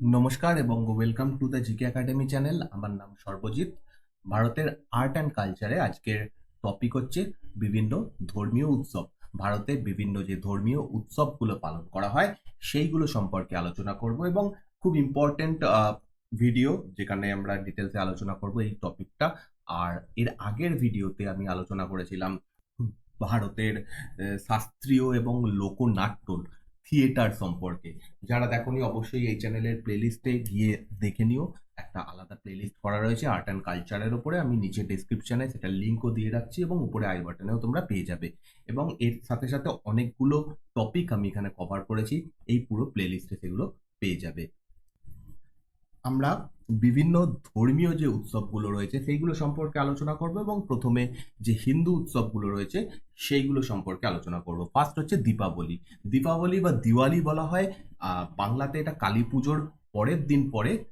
নমস্কার এবং welcome to the GK academy channel আমার নাম সর্বজিৎ। ভারতের আর্ট অ্যান্ড কালচারে আজকের টপিক হচ্ছে বিভিন্ন ধর্মীয় উৎসব। ভারতে বিভিন্ন যে ধর্মীয় উৎসবগুলো পালন করা হয়, সেইগুলো সম্পর্কে আলোচনা করব এবং খুব ইম্পর্টেন্ট ভিডিও যেখানে আমরা ডিটেলসে আলোচনা করব এই টপিকটা আর এর আগের ভিডিওতে আমি আলোচনা করেছিলাম ভারতের শাস্ত্রীয় এবং লোকনাট্য থিয়েটার সম্পর্কে। যারা দেখোনি, অবশ্যই এই চ্যানেলের প্লেলিস্টে গিয়ে দেখে নিও। একটা আলাদা প্লেলিস্ট করা রয়েছে আর্ট অ্যান্ড কালচারের উপরে। আমি নিচে ডিসক্রিপশানে সেটা লিঙ্কও দিয়ে রাখছি এবং উপরে আই বাটনেও তোমরা পেয়ে যাবে। এবং এর সাথে সাথে অনেকগুলো টপিক আমি এখানে কভার করেছি। এই পুরো প্লেলিস্টে সেগুলো পেয়ে যাবে। আমরা বিভিন্ন ধর্মীয় যে উৎসবগুলো রয়েছে, সেইগুলো সম্পর্কে আলোচনা করব এবং প্রথমে যে হিন্দু উৎসবগুলো রয়েছে, সেইগুলো সম্পর্কে আলোচনা করব। ফার্স্ট হচ্ছে দীপাবলি। দীপাবলি বা দিওয়ালি বলা হয়। বাংলাতে এটা কালী পুজোর পরের দিন পরে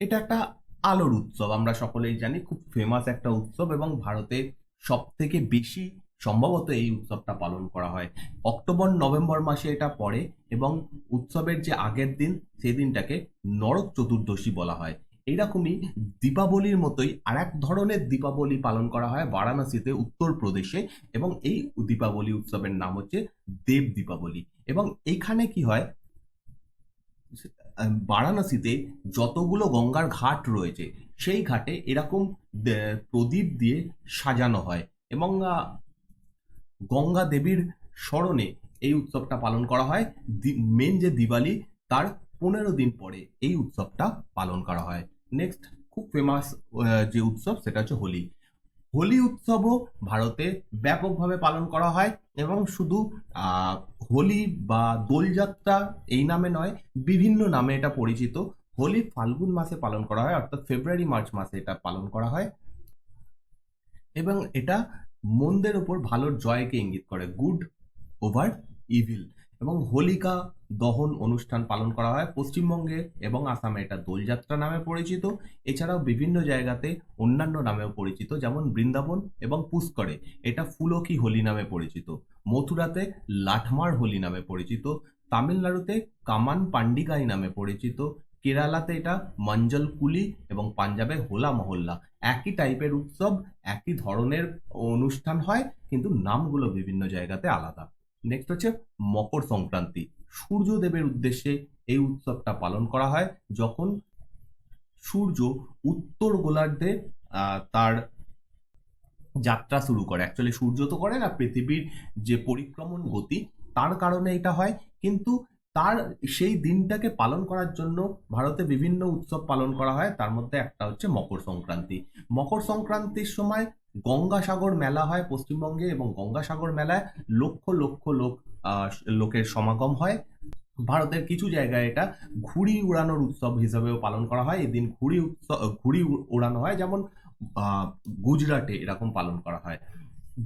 এটা একটা আলোর উৎসব। আমরা সকলেই জানি খুব ফেমাস একটা উৎসব এবং ভারতে সব থেকে বেশি সম্ভবত এই উৎসবটা পালন করা হয়। অক্টোবর, নভেম্বর মাসে এটা পড়ে এবং উৎসবের যে আগের দিন, সেই দিনটাকে নরক চতুর্দশী বলা হয়। এইরকমই দীপাবলির মতোই আর এক ধরনের দীপাবলি পালন করা হয় বারাণসীতে, উত্তরপ্রদেশে এবং এই দীপাবলি উৎসবের নাম হচ্ছে দেব দীপাবলি। এবং এইখানে কি হয় বারাণসীতে যতগুলো গঙ্গার ঘাট রয়েছে, সেই ঘাটে এরকম প্রদীপ দিয়ে সাজানো হয় এবং গঙ্গা দেবীর স্মরণে এই উৎসবটা পালন করা হয়। মেন যে দিওয়ালি, তার পনেরো দিন পরে এই উৎসবটা পালন করা হয়। নেক্সট খুব ফেমাস যে উৎসব, সেটা হচ্ছে হোলি। হোলি উৎসবও ভারতে ব্যাপকভাবে পালন করা হয় এবং শুধু হোলি বা দোলযাত্রা এই নামে নয়, বিভিন্ন নামে এটা পরিচিত। হোলি ফাল্গুন মাসে পালন করা হয়, অর্থাৎ ফেব্রুয়ারি, মার্চ মাসে এটা পালন করা হয়। এবং এটা মন্দের ওপর ভালোর জয়কে ইঙ্গিত করে গুড ওভার ইভিল এবং হোলিকা দহন অনুষ্ঠান পালন করা হয় পশ্চিমবঙ্গে এবং আসামে। এটা দোলযাত্রা নামে পরিচিত। এছাড়াও বিভিন্ন জায়গাতে অন্যান্য নামেও পরিচিত, যেমন বৃন্দাবন এবং পুষ্করে। এটা ফুলকি হোলি নামে পরিচিত। মথুরাতে লাঠমার হোলি নামে পরিচিত। তামিলনাড়ুতে কামান পান্ডিগাই নামে পরিচিত। কেরালাতে এটা মঞ্জল কুলি এবং পাঞ্জাবে হোলা মহল্লা। একই টাইপের উৎসব, একই ধরনের অনুষ্ঠান হয়, কিন্তু নামগুলো বিভিন্ন জায়গাতে আলাদা। নেক্সট হচ্ছে মকর সংক্রান্তি। সূর্যদেবের উদ্দেশ্যে এই উৎসবটা পালন করা হয় যখন সূর্য উত্তর গোলার্ধে তার যাত্রা শুরু করে। অ্যাকচুয়ালি সূর্য তো করে না, পৃথিবীর যে পরিক্রমণ গতি, তার কারণে এটা হয়। কিন্তু তার সেই দিনটাকে পালন করার জন্য ভারতে বিভিন্ন উৎসব পালন করা হয়। তার মধ্যে একটা হচ্ছে মকর সংক্রান্তি। মকর সংক্রান্তির সময় গঙ্গাসাগর মেলা হয় পশ্চিমবঙ্গে এবং গঙ্গাসাগর মেলায় লক্ষ লক্ষ লোক লোকের সমাগম হয়। ভারতের কিছু জায়গায় এটা ঘুড়ি উড়ানোর উৎসব হিসাবেও পালন করা হয়। এদিন ঘুড়ি উৎসব ঘুড়ি উড়ানো হয় যেমন গুজরাটে এরকম পালন করা হয়।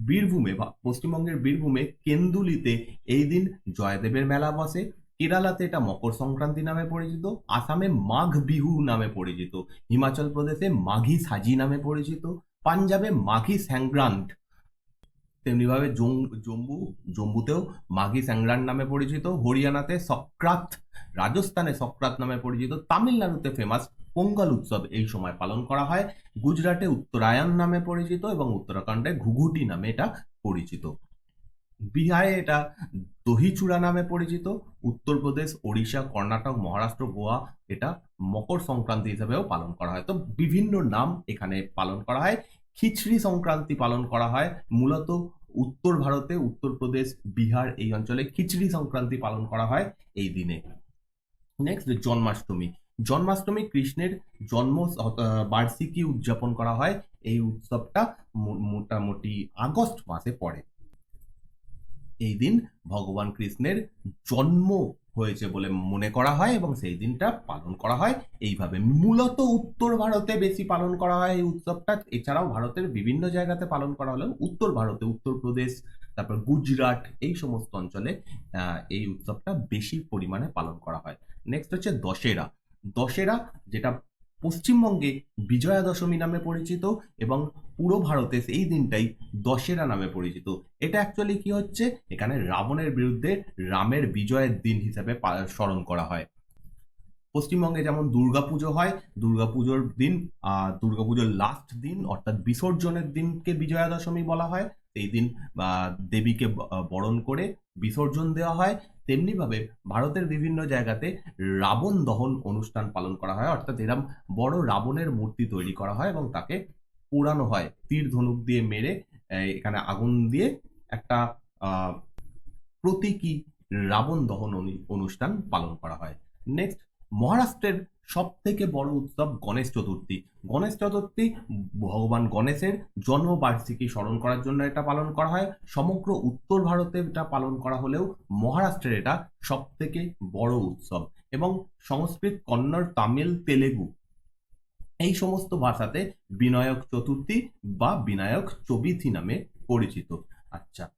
বীরভূমে বা পশ্চিমবঙ্গের বীরভূমে কেন্দুলিতে এই দিন জয়দেবের মেলা বসে। কেরালাতে এটা মকর সংক্রান্তি নামে পরিচিত, আসামে মাঘ বিহু নামে পরিচিত, হিমাচল প্রদেশে মাঘী সাজি নামে পরিচিত, পাঞ্জাবে মাঘী স্যাংগ্রান্ট, তেমনিভাবে জম্মু জম্মুতেও মাঘী সংক্রান্ত নামে পরিচিত, হরিয়ানাতে সক্রাত, রাজস্থানে সক্রাত নামে পরিচিত, তামিলনাড়ুতে ফেমাস পোঙ্গল উৎসব এই সময় পালন করা হয়। গুজরাটে উত্তরায়ণ নামে পরিচিত এবং উত্তরাখণ্ডে ঘুঘুটি নামে এটা পরিচিত। বিহারে এটা দহিচূড়া নামে পরিচিত। উত্তরপ্রদেশ, ওড়িশা, কর্ণাটক, মহারাষ্ট্র, গোয়া এটা মকর সংক্রান্তি হিসেবেও পালন করা হয়। তো বিভিন্ন নাম এখানে পালন করা হয়। খিচড়ি সংক্রান্তি পালন করা হয়। মূলত উত্তর ভারতে, উত্তরপ্রদেশ, বিহার এই অঞ্চলে খিচড়ি সংক্রান্তি পালন করা হয় এই দিনে। নেক্সট জন্মাষ্টমী। জন্মাষ্টমী কৃষ্ণের জন্ম বার্ষিকী উদযাপন করা হয়। এই উৎসবটা মোটামুটি আগস্ট মাসে পড়ে। এই দিন ভগবান কৃষ্ণের জন্ম হয়েছে বলে মনে করা হয় এবং সেই দিনটা পালন করা হয়। এইভাবে মূলত উত্তর ভারতে বেশি পালন করা হয় এই উৎসবটা। এছাড়াও ভারতের বিভিন্ন জায়গাতে পালন করা হলেও উত্তর ভারতে উত্তরপ্রদেশ তারপর গুজরাট এই সমস্ত অঞ্চলে এই উৎসবটা বেশি পরিমাণে পালন করা হয়। নেক্সট হচ্ছে দশেরা। দশেরা যেটা পশ্চিমবঙ্গে বিজয়া দশমী নামে পরিচিত এবং পুরো ভারতে এই দিনটাই দশেরা নামে পরিচিত। এটা অ্যাকচুয়ালি কি হচ্ছে? এখানে রাবণের বিরুদ্ধে রামের বিজয়ের দিন হিসাবে স্মরণ করা হয়। পশ্চিমবঙ্গে যেমন দুর্গাপুজো হয়, দুর্গাপুজোর দিন দুর্গাপুজোর লাস্ট দিন, অর্থাৎ বিসর্জনের দিনকে বিজয়া দশমী বলা হয়। এই দিন দেবীকে বরণ করে বিসর্জন দেওয়া হয়। তেমনিভাবে ভারতের বিভিন্ন জায়গাতে রাবণ দহন অনুষ্ঠান পালন করা হয়। অর্থাৎ এরম বড় রাবণের মূর্তি তৈরি করা হয় এবং তাকে পোড়ানো হয়। তীর ধনুক দিয়ে মেরে এখানে আগুন দিয়ে একটা প্রতীকী রাবণ দহন অনু- অনুষ্ঠান পালন করা হয়। নেক্সট, মহারাষ্ট্রের সব থেকে বড় উৎসব গণেশ চতুর্থী। গণেশ চতুর্থী ভগবান গণেশের জন্মবার্ষিকী স্মরণ করার জন্য এটা পালন করা হয়। সমগ্র উত্তর ভারতে এটা পালন করা হলেও মহারাষ্ট্রের এটা সব থেকে বড় উৎসব। এবং সংস্কৃত, কন্নড়, তামিল, তেলেগু এই সমস্ত ভাষাতে বিনায়ক চতুর্থী বা বিনায়ক চবিথি নামে পরিচিত। আচ্ছা।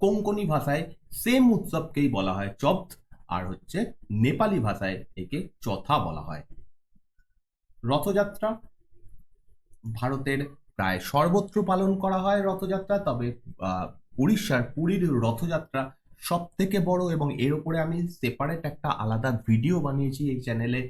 কোঙ্কনি ভাষায় সেম উৎসবকেই বলা হয় চপ্থ আর হচ্ছে নেপালি ভাষায় একে চথা বলা হয়। রথযাত্রা, ভারতের প্রায় সর্বত্র পালন করা হয় রথযাত্রা, তবে উড়িষ্যার পুরীর রথযাত্রা সব থেকে বড় এবং এর উপরে আমি সেপারেট একটা আলাদা ভিডিও বানিয়েছি এই চ্যানেলে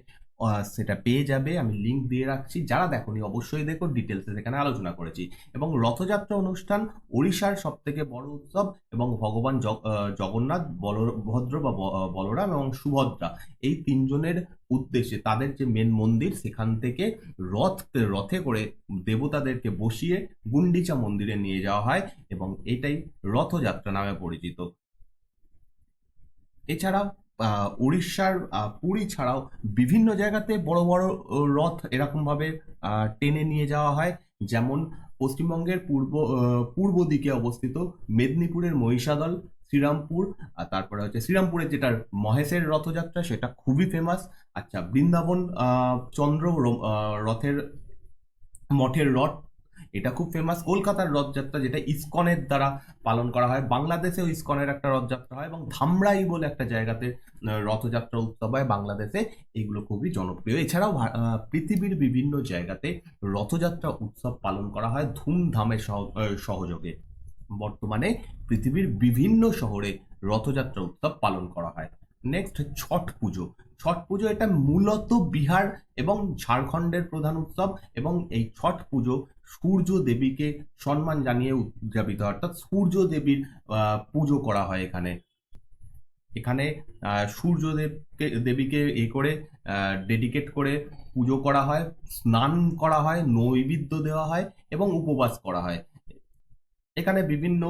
সেটা পেয়ে যাবে। আমি লিংক দিয়ে রাখছি। যারা দেখোনি অবশ্যই দেখো ডিটেলসে সেখানে আলোচনা করেছি। এবং রথযাত্রা অনুষ্ঠান ওড়িশার সব থেকে বড় উৎসব এবং ভগবান জগ- জগন্নাথ বলভদ্র বা বলরাম এবং সুভদ্রা এই তিনজনের উদ্দেশ্যে তাদের যে মেন মন্দির সেখান থেকে রথ রথে করে দেবতাদেরকে বসিয়ে গুন্ডিচা মন্দিরে নিয়ে যাওয়া হয় এবং এটাই রথযাত্রা নামে পরিচিত। এছাড়াও আহ, উড়িষ্যার পুরী ছাড়াও বিভিন্ন জায়গাতে বড় বড় রথ এরকমভাবে টেনে নিয়ে যাওয়া হয়। যেমন পশ্চিমবঙ্গের পূর্ব পূর্ব দিকে অবস্থিত মেদিনীপুরের মহিষাদল, শ্রীরামপুর আর তারপরে হচ্ছে শ্রীরামপুরের যেটার মহেশের রথযাত্রা সেটা খুবই ফেমাস আচ্ছা বৃন্দাবন চন্দ্র রথের মঠের রথ এটা খুব ফেমাস কলকাতার রথযাত্রা, যেটা ইসকনের দ্বারা পালন করা হয়। বাংলাদেশেও ইসকনের একটা রথযাত্রা হয় এবং ধামরাই বলে একটা জায়গাতে রথযাত্রা উৎসব হয় বাংলাদেশে। এগুলো খুবই জনপ্রিয়। এছাড়াও পৃথিবীর বিভিন্ন জায়গাতে রথযাত্রা উৎসব পালন করা হয় ধুমধামে সহ- সহযোগে। বর্তমানে পৃথিবীর বিভিন্ন শহরে রথযাত্রা উৎসব পালন করা হয়। নেক্সট ছট পুজো। ছট পুজো এটা মূলত বিহার এবং ঝাড়খণ্ডের প্রধান উৎসব এবং এই ছট পুজো সূর্য দেবীকে সম্মান জানিয়ে উদযাপিত অর্থাৎ সূর্য দেবীর পুজো করা হয় এখানে। এখানে সূর্যদেবকে দেবীকে এ করে ডেডিকেট করে পুজো করা হয়, স্নান করা হয়, নৈবেদ্য দেওয়া হয় এবং উপবাস করা হয়। এখানে বিভিন্ন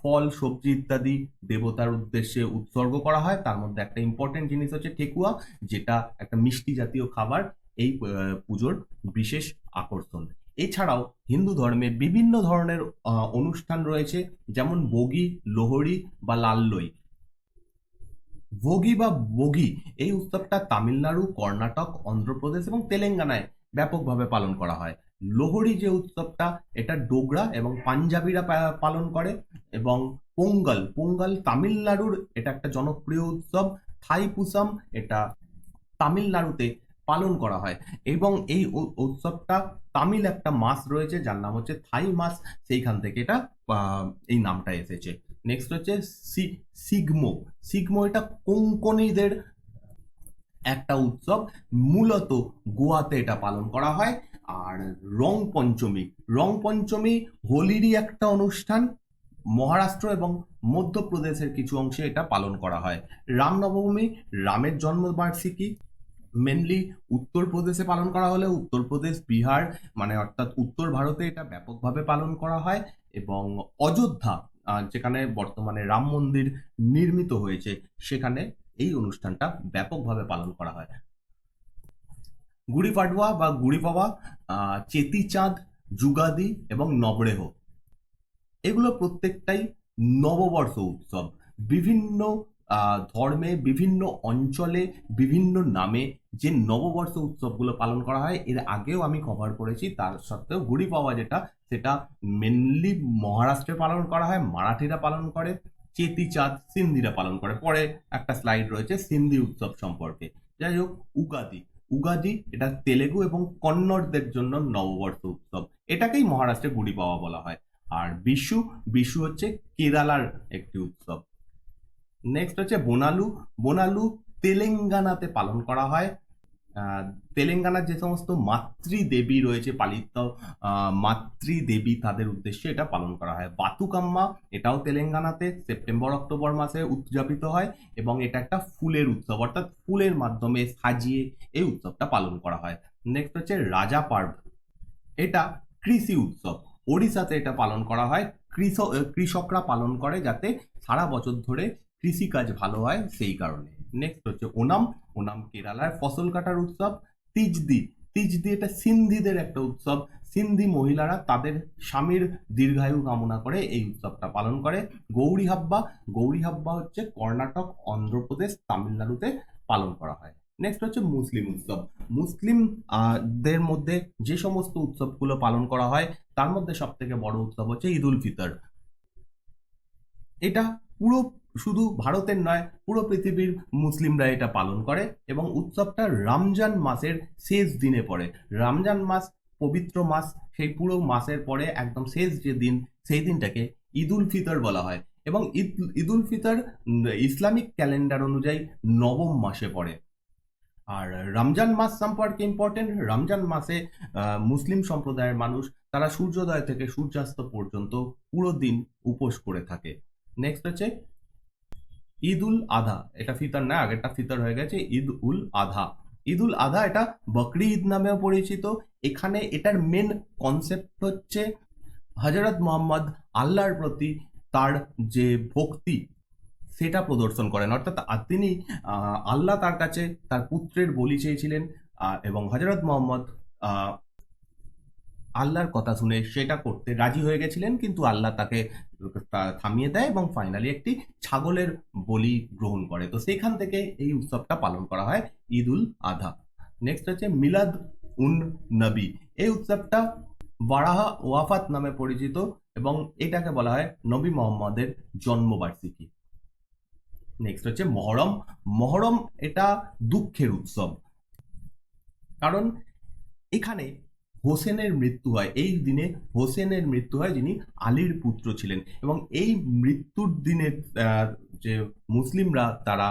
ফল, সবজি ইত্যাদি দেবতার উদ্দেশ্যে উৎসর্গ করা হয়। তার মধ্যে একটা ইম্পর্টেন্ট জিনিস হচ্ছে ঠেকুয়া, যেটা একটা মিষ্টি জাতীয় খাবার এই পুজোর বিশেষ আকর্ষণ। এছাড়াও হিন্দু ধর্মে বিভিন্ন ধরনের অনুষ্ঠান রয়েছে, যেমন বগি লোহড়ি বা লাল্লই। ভোগি বা বগি এই উৎসবটা তামিলনাড়ু, কর্ণাটক, অন্ধ্রপ্রদেশ এবং তেলেঙ্গানায় ব্যাপকভাবে পালন করা হয়। লোহড়ি যে উৎসবটা, এটা ডোগরা এবং পাঞ্জাবিরা পালন করে এবং পোঙ্গল পোঙ্গল তামিলনাড়ুর এটা একটা জনপ্রিয় উৎসব। থাইপুসাম এটা তামিলনাড়ুতে পালন করা হয় এবং এই উৎসবটা তামিল একটা মাস রয়েছে, যার নাম হচ্ছে থাই মাস। সেইখান থেকে এটা এই নামটা এসেছে। নেক্সট হচ্ছে সিগমো। সিগমো এটা কোঙ্কনিদের একটা উৎসব। মূলত গোয়াতে এটা পালন করা হয়। আর রং পঞ্চমী। রং পঞ্চমী হোলিরই একটা অনুষ্ঠান। মহারাষ্ট্র এবং মধ্যপ্রদেশের কিছু অংশে এটা পালন করা হয়। রামনবমী রামের জন্মবার্ষিকী মেনলি উত্তরপ্রদেশে পালন করা হলে উত্তরপ্রদেশ, বিহার মানে অর্থাৎ উত্তর ভারতে এটা ব্যাপকভাবে পালন করা হয় এবং অযোধ্যা যেখানে বর্তমানে রাম মন্দির নির্মিত হয়েছে, সেখানে এই অনুষ্ঠানটা ব্যাপকভাবে পালন করা হয়। গুড়ি পাডওয়া বা গুড়ি পাওয়া চেতি চাঁদ, যুগাদি এবং নবরেহ। এগুলো প্রত্যেকটাই নববর্ষ উৎসব। বিভিন্ন ধর্মে, বিভিন্ন অঞ্চলে, বিভিন্ন নামে যে নববর্ষ উৎসবগুলো পালন করা হয়, এর আগেও আমি কভার করেছি। তার সত্ত্বেও গুড়ি পাওয়া যেটা, সেটা মেনলি মহারাষ্ট্রে পালন করা হয়, মারাঠিরা পালন করে, চেতি চাঁদ সিন্ধিরা পালন করে। পরে একটা স্লাইড রয়েছে সিন্ধি উৎসব সম্পর্কে। যাই হোক, উগাদি। উগাদি, এটা তেলেগু এবং কন্নড়দের জন্য নববর্ষ উৎসব। এটাকেই মহারাষ্ট্রে গুড়ি পাওয়া বলা হয়। আর বিশু বিশু হচ্ছে কেরালার একটি উৎসব। নেক্সট হচ্ছে বোনালু। বোনালু তেলেঙ্গানাতে পালন করা হয়। তেলেঙ্গানার যে সমস্ত মাতৃদেবী রয়েছে পালিত মাতৃদেবী তাদের উদ্দেশ্যে এটা পালন করা হয়। বাতুকাম্মা, এটাও তেলেঙ্গানাতে সেপ্টেম্বর, অক্টোবর মাসে উদযাপিত হয় এবং এটা একটা ফুলের উৎসব, অর্থাৎ ফুলের মাধ্যমে সাজিয়ে এই উৎসবটা পালন করা হয়। নেক্সট হচ্ছে রাজা পার্ব এটা কৃষি উৎসব। ওড়িশাতে এটা পালন করা হয়। কৃষক কৃষকরা পালন করে যাতে সারা বছর ধরে কৃষিকাজ ভালো হয় সেই কারণে। নেক্সট হচ্ছে ওনাম। ওনাম কেরালার ফসল কাটার উৎসব। তিজদি। তিজদি এটা সিন্ধিদের একটা উৎসব। সিন্ধি মহিলারা তাদের স্বামীর দীর্ঘায়ু কামনা করে এই উৎসবটা পালন করে। গৌরী হাব্বা। গৌরী হাব্বা হচ্ছে কর্ণাটক, অন্ধ্রপ্রদেশ, তামিলনাড়ুতে পালন করা হয়। নেক্সট হচ্ছে মুসলিম উৎসব। মুসলিম দের মধ্যে যে সমস্ত উৎসবগুলো পালন করা হয়, তার মধ্যে সব থেকে বড় উৎসব হচ্ছে ঈদ উল ফিতর। এটা পুরো শুধু ভারতের নয়, পুরো পৃথিবীর মুসলিমরা এটা পালন করে এবং উৎসবটা রমজান মাসের শেষ দিনে পড়ে। রমজান মাস, পবিত্র মাস, সেই পুরো মাসের পরে একদম শেষ যে দিন, সেই দিনটাকে ঈদ উল ফিতর বলা হয় এবং ঈদ ঈদ ফিতর ইসলামিক ক্যালেন্ডার অনুযায়ী নবম মাসে পড়ে। আর রমজান মাস সম্পর্কে ইম্পর্টেন্ট রমজান মাসে মুসলিম সম্প্রদায়ের মানুষ, তারা সূর্যোদয় থেকে সূর্যাস্ত পর্যন্ত পুরো দিন উপোস করে থাকে। নেক্সট হচ্ছে ঈদ উল আধা। এটা ফিতর না, আগেরটা ফিতর হয়ে গেছে ঈদ উল আধা। ঈদ উল আধা এটা বকরি ঈদ নামেও পরিচিত। এখানে এটার মেন কনসেপ্ট হচ্ছে হজরত মোহাম্মদ আল্লাহর প্রতি তার যে ভক্তি, সেটা প্রদর্শন করেন। অর্থাৎ তিনি আল্লাহ তার কাছে তার পুত্রের বলি চেয়েছিলেন এবং হজরত মোহাম্মদ আল্লাহর কথা শুনে সেটা করতে রাজি হয়ে গেছিলেন, কিন্তু আল্লাহ তাকে থামিয়ে দেয় এবং ফাইনালি একটি ছাগলের বলি গ্রহণ করে। তো সেখান থেকে এই উৎসবটা পালন করা হয় ঈদ উল আধা। নেক্সট হচ্ছে মিলাদ উন নবী। এই উৎসবটা বারাহা ওয়াফাত নামে পরিচিত এবং এটাকে বলা হয় নবী মোহাম্মদের জন্মবার্ষিকী। নেক্সট হচ্ছে মহরম। মহরম এটা দুঃখের উৎসব। কারণ এখানে হোসেনের মৃত্যু হয়। এই দিনে হোসেনের মৃত্যু হয় যিনি আলীর পুত্র ছিলেন এবং এই মৃত্যুর দিনে যে মুসলিমরা তারা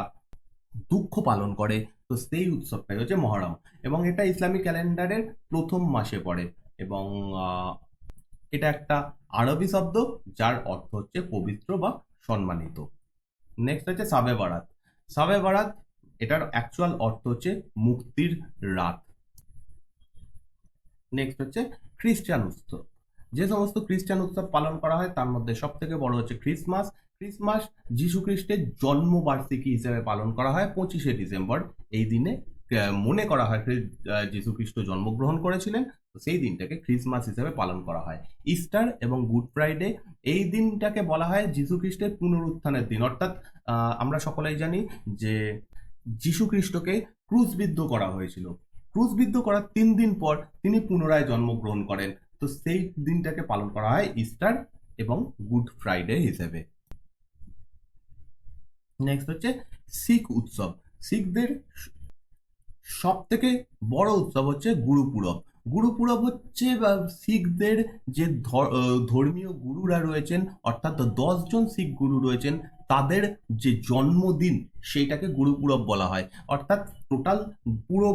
দুঃখ পালন করে, তো সেই উৎসবটাই হচ্ছে মহরম এবং এটা ইসলামিক ক্যালেন্ডারের প্রথম মাসে পড়ে এবং এটা একটা আরবি শব্দ যার অর্থ হচ্ছে পবিত্র বা সম্মানিত। নেক্সট হচ্ছে সাবে বারাত সাবে বারাত এটার অ্যাকচুয়াল অর্থ হচ্ছে মুক্তির রাত। নেক্সট হচ্ছে খ্রিস্টান উৎসব। যে সমস্ত খ্রিস্টান উৎসব পালন করা হয়, তার মধ্যে সব থেকে বড় হচ্ছে ক্রিসমাস ক্রিসমাস যিশু খ্রিস্টের জন্মবার্ষিকী হিসেবে পালন করা হয় পঁচিশে ডিসেম্বর। এই দিনে মনে করা হয় যিশু খ্রিস্ট জন্মগ্রহণ করেছিলেন। সেই দিনটাকে ক্রিসমাস হিসেবে পালন করা হয়। ইস্টার এবং গুড ফ্রাইডে এই দিনটাকে বলা হয় যিশু খ্রিস্টের পুনরুত্থানের দিন। অর্থাৎ আমরা সকলেই জানি যে যিশু খ্রিস্টকে ক্রুশবিদ্ধ করা হয়েছিল। ক্রুশবিদ্ধ করার তিন দিন পর তিনি পুনরায় জন্মগ্রহণ করেন। তো সেই দিনটাকে পালন করা হয় ইস্টার এবং গুড ফ্রাইডে হিসেবে। নেক্সট হচ্ছে শিখ উৎসব। শিখদের সব থেকে বড় উৎসব হচ্ছে গুরুপুরব গুরুপুরব হচ্ছে শিখদের যে ধর্মীয় গুরুরা রয়েছেন, অর্থাৎ দশজন শিখ গুরু রয়েছেন তাদের যে জন্মদিন সেইটাকে গুরুপুরব বলা হয়। অর্থাৎ টোটাল পুরো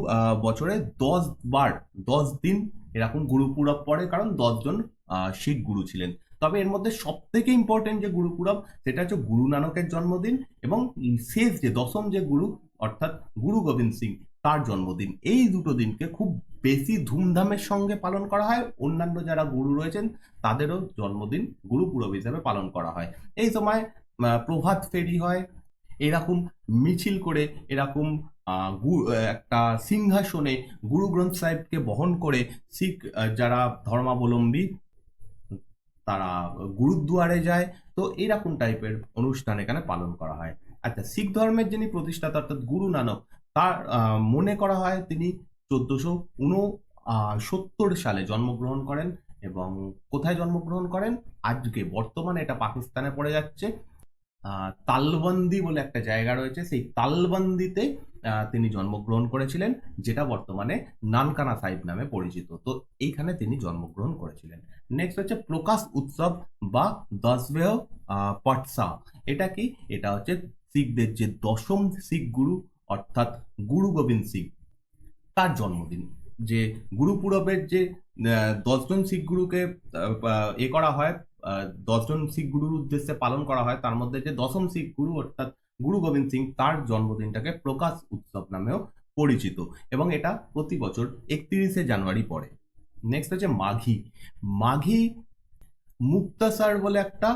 বছরে দশ বার, দশ দিন এরকম গুরুপুরব পড়ে কারণ দশজন শিখ গুরু ছিলেন। তবে এর মধ্যে সব থেকে ইম্পর্টেন্ট যে গুরুপুরব সেটা হচ্ছে গুরু নানকের জন্মদিন এবং শেষ যে, দশম যে গুরু, অর্থাৎ গুরু গোবিন্দ সিং, তার জন্মদিন। এই দুটো দিনকে খুব বেশি ধুমধামের সঙ্গে পালন করা হয়। অন্যান্য যারা গুরু রয়েছেন, তাদেরও জন্মদিন গুরুপুরব হিসেবে পালন করা হয়। এই সময় প্রভাত ফেরি হয়। এরকম মিছিল করে, এরকম একটা সিংহাসনে গুরু গ্রন্থ সাহেবকে বহন করে শিখ যারা ধর্মাবলম্বী, তারা গুরুদুয়ারে যায়। তো এরকম টাইপের অনুষ্ঠান এখানে পালন করা হয়। আচ্ছা শিখ ধর্মের যিনি প্রতিষ্ঠাতা, অর্থাৎ গুরু নানক, তার মনে করা হয় তিনি চোদ্দশো উন সত্তর সালে জন্মগ্রহণ করেন এবং কোথায় জন্মগ্রহণ করেন? আজকে বর্তমানে এটা পাকিস্তানে পড়ে যাচ্ছে। তালবন্দি বলে একটা জায়গা রয়েছে। সেই তালবন্দিতে তিনি জন্মগ্রহণ করেছিলেন, যেটা বর্তমানে নানকানা সাহিব নামে পরিচিত। তো এইখানে তিনি জন্মগ্রহণ করেছিলেন। নেক্সট হচ্ছে প্রকাশ উৎসব বা দশবেহ পটসা। এটা কি? এটা হচ্ছে শিখদের যে দশম শিখ গুরু, অর্থাৎ গুরু গোবিন্দ সিং তার জন্মদিন। যে গুরুপুরবের যে দশজন শিখ গুরুকে এ করা হয় দশজন শিখ গুরুর উদ্দেশ্যে পালন করা হয়। তার মধ্যে যে দশম শিখ গুরু, অর্থাৎ গুরু গোবিন্দ সিং, তার জন্মদিনটাকে প্রকাশ উৎসব নামেও পরিচিত এবং এটা প্রতি বছর একত্রিশে জানুয়ারি পড়ে। নেক্সট হচ্ছে মাঘী। মাঘী মুক্তাসার বলে একটা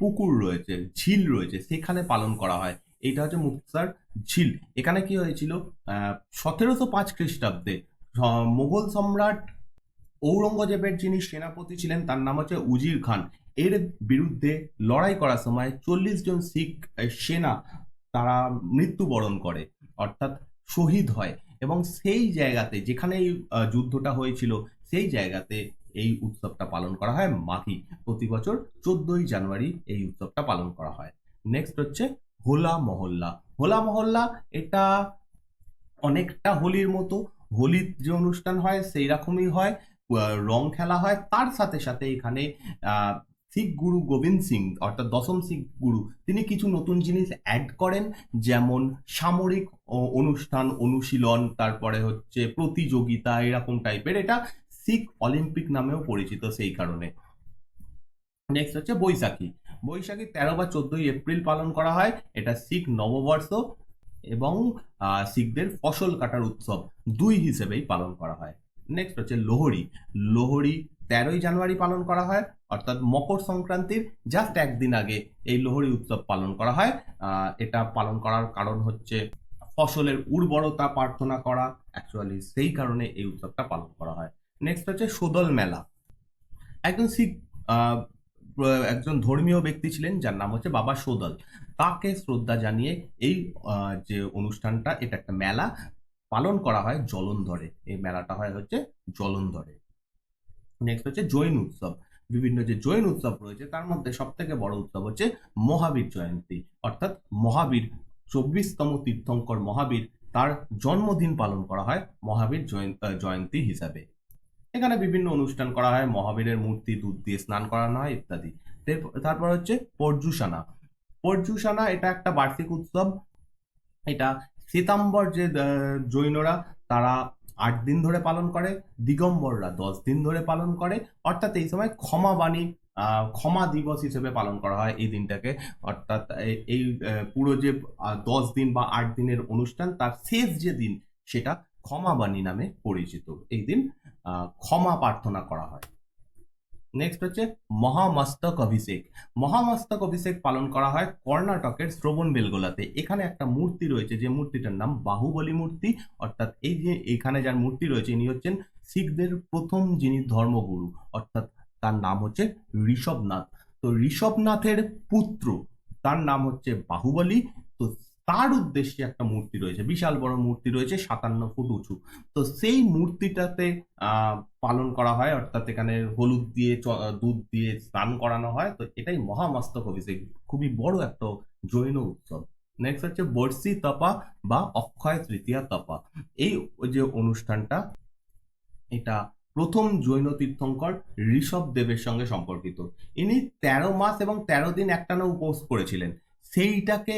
পুকুর রয়েছে, ঝিল রয়েছে, সেখানে পালন করা হয়। এটা হচ্ছে মুক্তাসার ঝিল। এখানে কি হয়েছিল? সতেরোশো পাঁচ খ্রিস্টাব্দে মোগল সম্রাট ঔরঙ্গজেবের যিনি সেনাপতি ছিলেন, তার নাম হচ্ছে উজির খান। এর বিরুদ্ধে লড়াই করার সময় চল্লিশ জন শিখ সেনা তারা মৃত্যুবরণ করে, অর্থাৎ শহীদ হয়। এবং সেই জায়গাতে যেখানে এই যুদ্ধটা হয়েছিল, সেই জায়গাতে এই উৎসবটা পালন করা হয়। মাঘী, প্রতি বছর চোদ্দই জানুয়ারি এই উৎসবটা পালন করা হয়। নেক্সট হচ্ছে হোলা মহল্লা। হোলা মহল্লা এটা অনেকটা হোলির মতো। হোলির যে অনুষ্ঠান হয়, সেই রকমই হয়। রং খেলা হয়। তার সাথে সাথে এখানে শিখ গুরু গোবিন্দ সিং, অর্থাৎ দশম শিখ গুরু, তিনি কিছু নতুন জিনিস অ্যাড করেন, যেমন সামরিক অনুষ্ঠান অনুশীলন, তারপরে হচ্ছে প্রতিযোগিতা, এরকম টাইপের এটা শিখ অলিম্পিক নামেও পরিচিত সেই কারণে। নেক্সট হচ্ছে বৈশাখী। বৈশাখী তেরো বা চোদ্দই এপ্রিল পালন করা হয়। এটা শিখ নববর্ষ এবং শিখদের ফসল কাটার উৎসব দুই হিসেবেই পালন করা হয়। নেক্সট হচ্ছে লোহড়ি লোহড়ি তেরোই জানুয়ারি পালন করা হয়, অর্থাৎ মকর সংক্রান্তির জাস্ট একদিন আগে এই লোহড়ি উৎসব পালন করা হয়। এটা পালন করার কারণ হচ্ছে ফসলের উর্বরতা প্রার্থনা করা অ্যাকচুয়ালি সেই কারণে এই উৎসবটা পালন করা হয়। নেক্সট হচ্ছে সোদল মেলা। একজন শিখ একজন ধর্মীয় ব্যক্তি ছিলেন, যার নাম হচ্ছে বাবা সোদল তাকে শ্রদ্ধা জানিয়ে এই যে অনুষ্ঠানটা, এটা একটা মেলা। পালন করা হয় জলন্ধরে। এই মেলাটা হয় হচ্ছে জলন্ধরে। নেক্সট হচ্ছে জৈন উৎসব। বিভিন্ন যে জৈন উৎসব রয়েছে, তার মধ্যে সব থেকে বড় উৎসব হচ্ছে মহাবীর জয়ন্তী। অর্থাৎ মহাবীর, চব্বিশতম তীর্থঙ্কর মহাবীর, তার জন্মদিন পালন করা হয় মহাবীর জয়ন- জয়ন্তী হিসাবে। এখানে বিভিন্ন অনুষ্ঠান করা হয়, মহাবীরের মূর্তি, দুধ দিয়ে স্নান করানো হয় ইত্যাদি। তারপর হচ্ছে পর্যুষানা পর্যুষানা এটা একটা বার্ষিক উৎসব। এটা শ্বেতাম্বর যে জৈনরা তারা আট দিন ধরে পালন করে, দিগম্বররা দশ দিন ধরে পালন করে। অর্থাৎ এই সময় ক্ষমা বাণী ক্ষমা দিবস হিসেবে পালন করা হয় এই দিনটাকে। অর্থাৎ এই- পুরো যে দশ দিন বা আট দিনের অনুষ্ঠান, তার শেষ যে দিন, সেটা ক্ষমা বাণী নামে পরিচিত। এই দিন ক্ষমা প্রার্থনা করা হয়। নেক্সট হচ্ছে মহামস্তক অভিষেক। মহামস্তক অভিষেক পালন করা হয় কর্ণাটকের শ্রবণ বেলগোলাতে। এখানে একটা মূর্তি রয়েছে, যে মূর্তিটার নাম বাহুবলী মূর্তি। অর্থাৎ এই যে এখানে যার মূর্তি রয়েছে, ইনি হচ্ছেন শিখদের প্রথম যিনি ধর্মগুরু। অর্থাৎ তার নাম হচ্ছে ঋষভনাথ। তো ঋষভনাথের পুত্র, তার নাম হচ্ছে বাহুবলী। তো তার উদ্দেশ্যে একটা মূর্তি রয়েছে, বিশাল বড় মূর্তি রয়েছে সাতান্ন ফুট উঁচু। তো সেই মূর্তিটাতে পালন করা হয়, অর্থাৎ এখানে হলুদ দিয়ে দুধ দিয়ে স্নান করানো হয়। তো এটাই মহামস্তক অভিষেক খুবই বড় একটা জৈন উৎসব। নেক্সট হচ্ছে বর্ষি তপা বা অক্ষয় তৃতীয়া তপা। এই যে অনুষ্ঠানটা, এটা প্রথম জৈন তীর্থঙ্কর ঋষভ দেবের সঙ্গে সম্পর্কিত। ইনি তেরো মাস এবং তেরো দিন একটানা উপোস করেছিলেন। সেইটাকে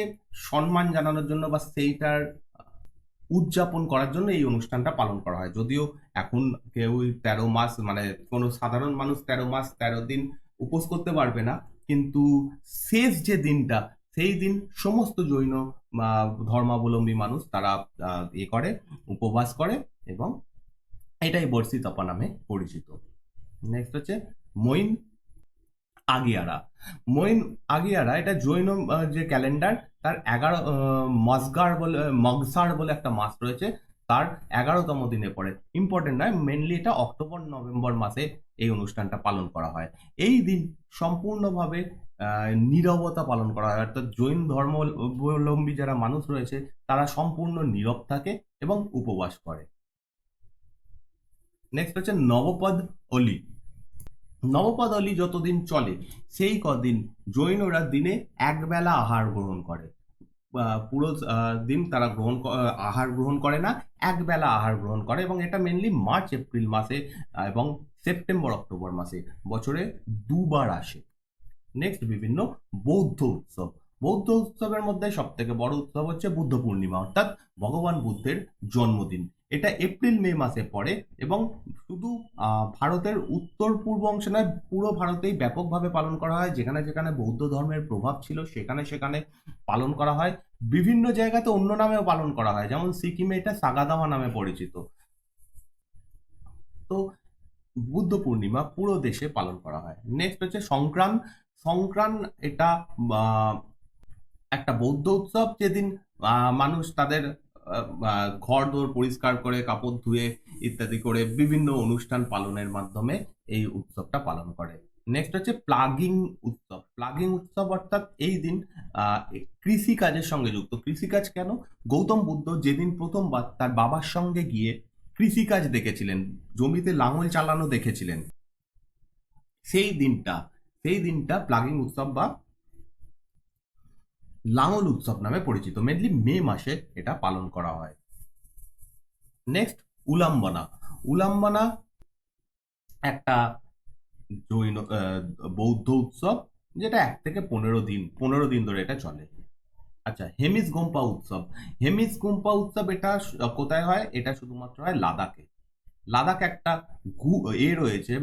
সম্মান জানানোর জন্য বা সেইটার উদযাপন করার জন্য এই অনুষ্ঠানটা পালন করা হয়। যদিও এখন কেউ তেরো মাস মানে কোনো সাধারণ মানুষ তেরো মাস, তেরো দিন উপোস করতে পারবে না। কিন্তু শেষ যে দিনটা, সেই দিন সমস্ত জৈন ধর্মাবলম্বী মানুষ তারা এ করে, উপবাস করে এবং এটাই বর্ষি তপা নামে পরিচিত। নেক্সট হচ্ছে মইন আগিয়ারা। মইন আগিয়ারা এটা জৈন যে ক্যালেন্ডার তার এগারো আহ, মসগার বলে মগসার বলে একটা মাস রয়েছে তার এগারোতম দিনে পড়ে। ইম্পর্টেন্ট নয় মেনলি এটা অক্টোবর নভেম্বর মাসে এই অনুষ্ঠানটা পালন করা হয়। এই দিন সম্পূর্ণভাবে নীরবতা পালন করা হয়। অর্থাৎ জৈন ধর্মাবলম্বী যারা মানুষ রয়েছে তারা সম্পূর্ণ নীরব থাকে এবং উপবাস করে। নেক্সট হচ্ছে নবপদ অলি নবপদ যতদিন চলে, সেই কদিন জৈনরা দিনে একবেলা আহার গ্রহণ করে। পুরো দিন তারা গ্রহণ আহার গ্রহণ করে না, একবেলা আহার গ্রহণ করে এবং এটা মেনলি মার্চ, এপ্রিল মাসে এবং সেপ্টেম্বর, অক্টোবর মাসে, বছরে দুবার আসে। নেক্সট বিভিন্ন বৌদ্ধ উৎসব। বৌদ্ধ উৎসবের মধ্যে সব থেকে বড় উৎসব হচ্ছে বুদ্ধ পূর্ণিমা, অর্থাৎ ভগবান বুদ্ধের জন্মদিন। এটা এপ্রিল, মে মাসে পড়ে এবং শুধু ভারতের উত্তর পূর্ব অংশে নয়, পুরো ভারতেই ব্যাপকভাবে পালন করা হয়। যেখানে যেখানে বৌদ্ধ ধর্মের প্রভাব ছিল, সেখানে সেখানে পালন করা হয়। বিভিন্ন জায়গাতে অন্য নামেও পালন করা হয়। যেমন সিকিমে এটা সাগাদামা নামে পরিচিত। তো বুদ্ধ পূর্ণিমা পুরো দেশে পালন করা হয়। নেক্সট হচ্ছে সংক্রান। সংক্রান এটা একটা বৌদ্ধ উৎসব। যেদিন মানুষ তাদের ঘর দোর পরিষ্কার করে কাপড় ধুয়ে ইত্যাদি করে বিভিন্ন অনুষ্ঠান পালনের মাধ্যমে এই উৎসবটা পালন করে। নেক্সট হচ্ছে প্লাগিং উৎসব। প্লাগিং উৎসব অর্থাৎ এই দিন আহ, কৃষি কাজের সঙ্গে যুক্ত। কৃষিকাজ কেন? গৌতম বুদ্ধ যেদিন প্রথমবার তার বাবার সঙ্গে গিয়ে কৃষিকাজ দেখেছিলেন জমিতে লাঙল চালানো দেখেছিলেন সেই দিনটা সেই দিনটা প্লাগিং উৎসব বা লাঙল উৎসব নামে পরিচিত। মেনলি মে মাসে এটা পালন করা হয়। নেক্সট উলাম্বনা। উলাম্বনা একটা জৈন বৌদ্ধ উৎসব যেটা এক থেকে পনেরো দিন পনেরো দিন ধরে এটা চলে। আচ্ছা হেমিস গোম্পা উৎসব। হেমিস গোম্পা উৎসব এটা কোথায় হয়? এটা শুধুমাত্র হয় লাদাখে। লাদাখ একটা এ রয়েছে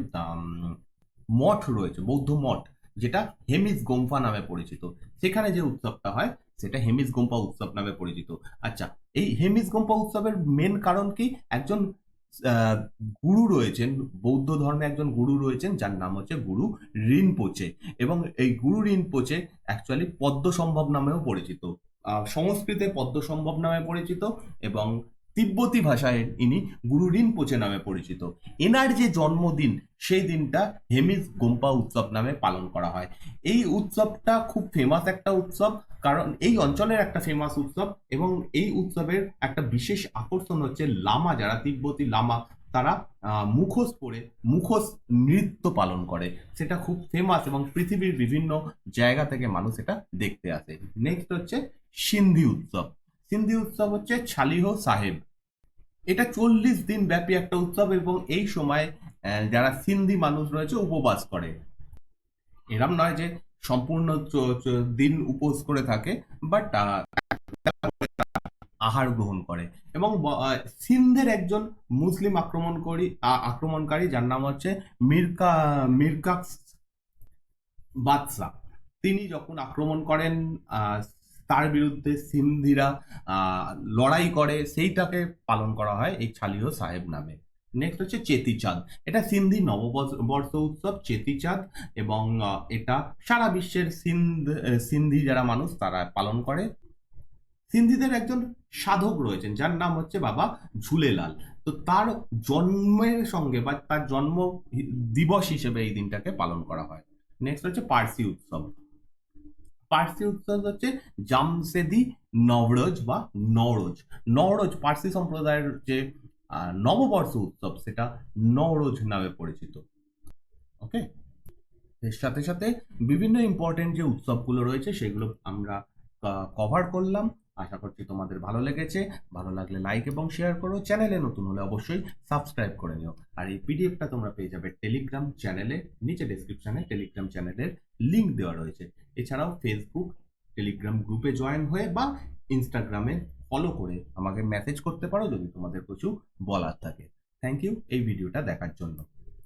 মঠ রয়েছে, বৌদ্ধ মঠ। যেটা হেমিস গোম্পা নামে পরিচিত। সেখানে যে উৎসবটা হয়, সেটা হেমিস গোম্পা উৎসব নামে পরিচিত। আচ্ছা এই হেমিস গোম্পা উৎসবের মেন কারণ কি? একজন গুরু রয়েছেন, বৌদ্ধ ধর্মে একজন গুরু রয়েছেন, যার নাম হচ্ছে গুরু রিনপোচে। এবং এই গুরু ঋণ রিনপোচে অ্যাকচুয়ালি পদ্ম সম্ভব নামেও পরিচিত। সংস্কৃতে পদ্ম সম্ভব নামে পরিচিত এবং তিব্বতী ভাষায় ইনি গুরু রিনপোচে নামে পরিচিত। এনার যে জন্মদিন, সেই দিনটা হেমিস গোম্পা উৎসব নামে পালন করা হয়। এই উৎসবটা খুব ফেমাস একটা উৎসব, কারণ এই অঞ্চলের একটা ফেমাস উৎসব এবং এই উৎসবের একটা বিশেষ আকর্ষণ হচ্ছে লামা, যারা তিব্বতী লামা, তারা মুখোশ পরে মুখোশ নৃত্য পালন করে। সেটা খুব ফেমাস এবং পৃথিবীর বিভিন্ন জায়গা থেকে মানুষ এটা দেখতে আসে। নেক্সট হচ্ছে সিন্ধি উৎসব। সিন্ধি উৎসব হচ্ছে ছালিহ সাহেব। এটা চল্লিশ দিন ব্যাপী একটা উৎসব এবং এই সময় যারা সিন্ধি মানুষ রয়েছে উপবাস করে। এরম নয় যে সম্পূর্ণ দিন উপোস করে থাকে বাট আহার গ্রহণ করে। এবং সিন্ধের একজন মুসলিম আক্রমণকারী আ- আক্রমণকারী যার নাম হচ্ছে মির্কা, মির্কাক্স বাদশা তিনি যখন আক্রমণ করেন তার বিরুদ্ধে সিন্ধিরা লড়াই করে, সেইটাকে পালন করা হয় এই ছালিহ সাহেব নামে। নেক্সট হচ্ছে চেতিচাঁদ। এটা সিন্ধি নববর্ষ উৎসব, চেতিচাঁদ এবং এটা সারা বিশ্বের সিন্ধ সিন্ধি যারা মানুষ তারা পালন করে। সিন্ধিদের একজন সাধক রয়েছেন, যার নাম হচ্ছে বাবা ঝুলেলাল। তো তার জন্মের সঙ্গে বা তার জন্ম দিবস হিসেবে এই দিনটাকে পালন করা হয়। নেক্সট হচ্ছে পার্সি উৎসব। পার্সি উৎসব হচ্ছে জামসেদি নবরোজ বা নওরোজ। নওরোজ পার্সি সম্প্রদায়ের যে নববর্ষ উৎসব সেটা নওরোজ নামে পরিচিত। ওকে? এর সাথে সাথে বিভিন্ন ইম্পর্টেন্ট যে উৎসবগুলো রয়েছে সেগুলো আমরা কভার করলাম। আশা করছি তোমাদের ভালো লেগেছে। ভালো লাগলে লাইক এবং শেয়ার করো। চ্যানেলে নতুন হলে অবশ্যই সাবস্ক্রাইব করে নিও। আর এই পিডিএফটা তোমরা পেয়ে যাবে টেলিগ্রাম চ্যানেলে নিচে ডেসক্রিপশনে টেলিগ্রাম চ্যানেলের লিংক দেওয়া রয়েছে। এছাড়াও ফেসবুক টেলিগ্রাম গ্রুপে জয়েন হয়ে বা ইনস্টাগ্রামে ফলো করে আমাকে মেসেজ করতে পারো যদি তোমাদের কিছু বলার থাকে। থ্যাংক ইউ এই ভিডিওটা দেখার জন্য।